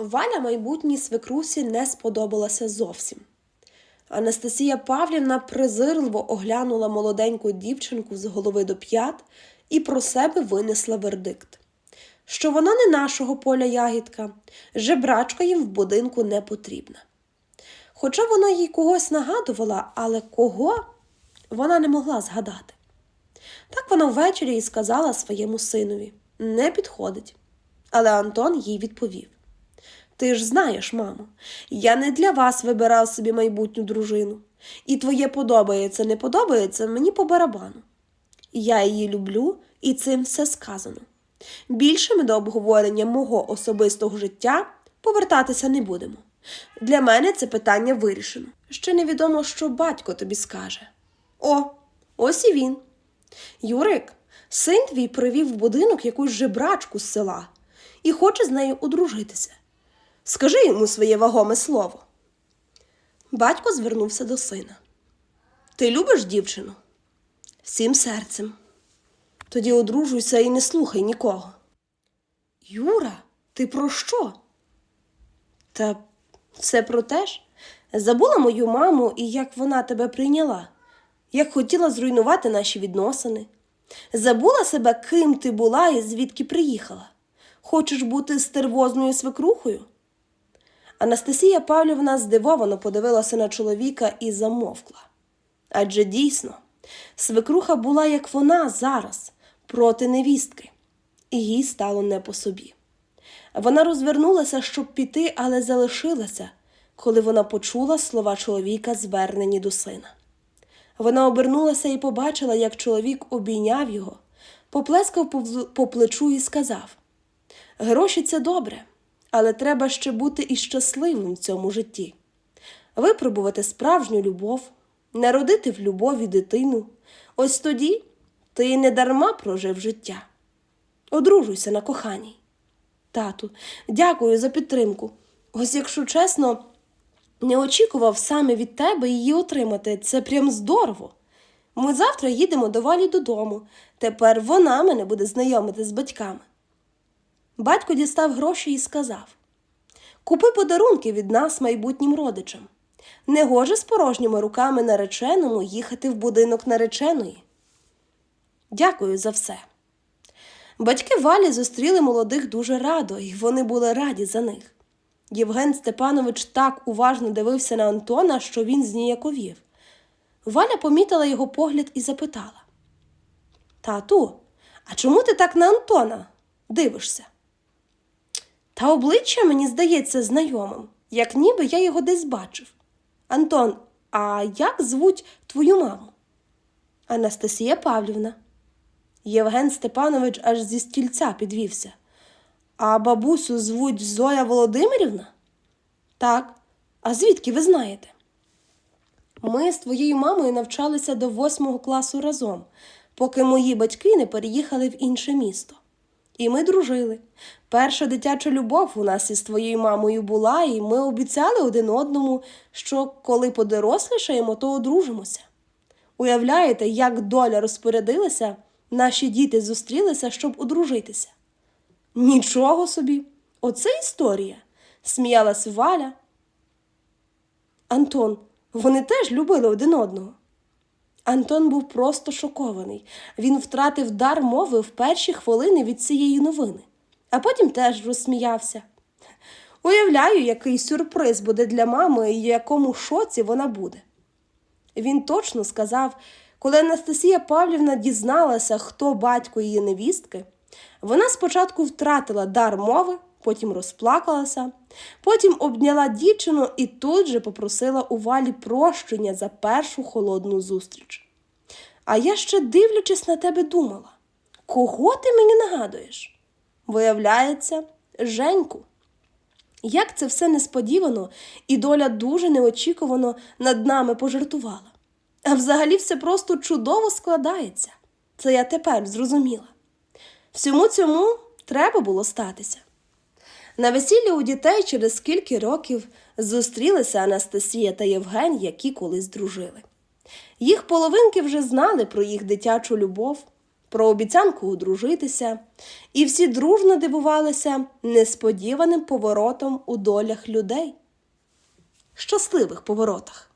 Валя майбутній свекрусі не сподобалася зовсім. Анастасія Павлівна презирливо оглянула молоденьку дівчинку з голови до п'ят і про себе винесла вердикт, що вона не нашого поля ягідка, жебрачка їм в будинку не потрібна. Хоча вона їй когось нагадувала, але кого вона не могла згадати. Так вона ввечері і сказала своєму синові не підходить. Але Антон їй відповів: Ти ж знаєш, мамо, я не для вас вибирав собі майбутню дружину, і твоє подобається, не подобається мені по барабану. Я її люблю, і цим все сказано. Більше ми до обговорення мого особистого життя повертатися не будемо. Для мене це питання вирішено. Ще невідомо, що батько тобі скаже. О, ось і він. Юрик, син твій привів в будинок якусь жебрачку з села і хоче з нею одружитися. Скажи йому своє вагоме слово. Батько звернувся до сина. Ти любиш дівчину? Всім серцем. Тоді одружуйся і не слухай нікого. Юра, ти про що? Та все про те ж. Забула мою маму і як вона тебе прийняла, як хотіла зруйнувати наші відносини. Забула себе, ким ти була і звідки приїхала. Хочеш бути стервозною свекрухою? Анастасія Павлівна здивовано подивилася на чоловіка і замовкла. Адже дійсно, свекруха була, як вона зараз, проти невістки, і їй стало не по собі. Вона розвернулася, щоб піти, але залишилася, коли вона почула слова чоловіка, звернені до сина. Вона обернулася і побачила, як чоловік обійняв його, поплескав по плечу і сказав: Гроші це добре, але треба ще бути і щасливим в цьому житті, випробувати справжню любов, народити в любові дитину. Ось тоді ти не дарма прожив життя. Одружуйся на коханій. Тату, дякую за підтримку. Ось, якщо чесно, не очікував саме від тебе її отримати. Це прям здорово. Ми завтра їдемо до Валі додому. Тепер вона мене буде знайомити з батьками. Батько дістав гроші і сказав: Купи подарунки від нас майбутнім родичам. Не гоже з порожніми руками нареченому їхати в будинок нареченої. Дякую за все. Батьки Валі зустріли молодих дуже радо, і вони були раді за них. Євген Степанович так уважно дивився на Антона, що він зніяковів. Валя помітила його погляд і запитала: Тату, а чому ти так на Антона дивишся? Та обличчя мені здається знайомим, як ніби я його десь бачив. Антон, а як звуть твою маму? Анастасія Павлівна. Євген Степанович аж зі стільця підвівся. А бабусю звуть Зоя Володимирівна? Так. А звідки ви знаєте? Ми з твоєю мамою навчалися до восьмого класу разом, поки мої батьки не переїхали в інше місто. І ми дружили. Перша дитяча любов у нас із твоєю мамою була, і ми обіцяли один одному, що коли подорослішаємо, то одружимося. Уявляєте, як доля розпорядилася, наші діти зустрілися, щоб одружитися. Нічого собі, оце історія, сміялась Валя. Антон, вони теж любили один одного. Антон був просто шокований. Він втратив дар мови в перші хвилини від цієї новини, а потім теж розсміявся. Уявляю, який сюрприз буде для мами і в якому шоці вона буде. Він точно сказав, коли Анастасія Павлівна дізналася, хто батько її невістки, вона спочатку втратила дар мови, потім розплакалася, потім обняла дівчину і тут же попросила у валі прощення за першу холодну зустріч. А я ще, дивлячись на тебе, думала, кого ти мені нагадуєш? Виявляється, Женьку. Як це все несподівано, і доля дуже неочікувано над нами пожартувала. А взагалі все просто чудово складається. Це я тепер зрозуміла. Всьому цьому треба було статися. На весіллі у дітей через скільки років зустрілися Анастасія та Євген, які колись дружили. Їх половинки вже знали про їх дитячу любов, про обіцянку одружитися, і всі дружно дивувалися несподіваним поворотом у долях людей. Щасливих поворотах.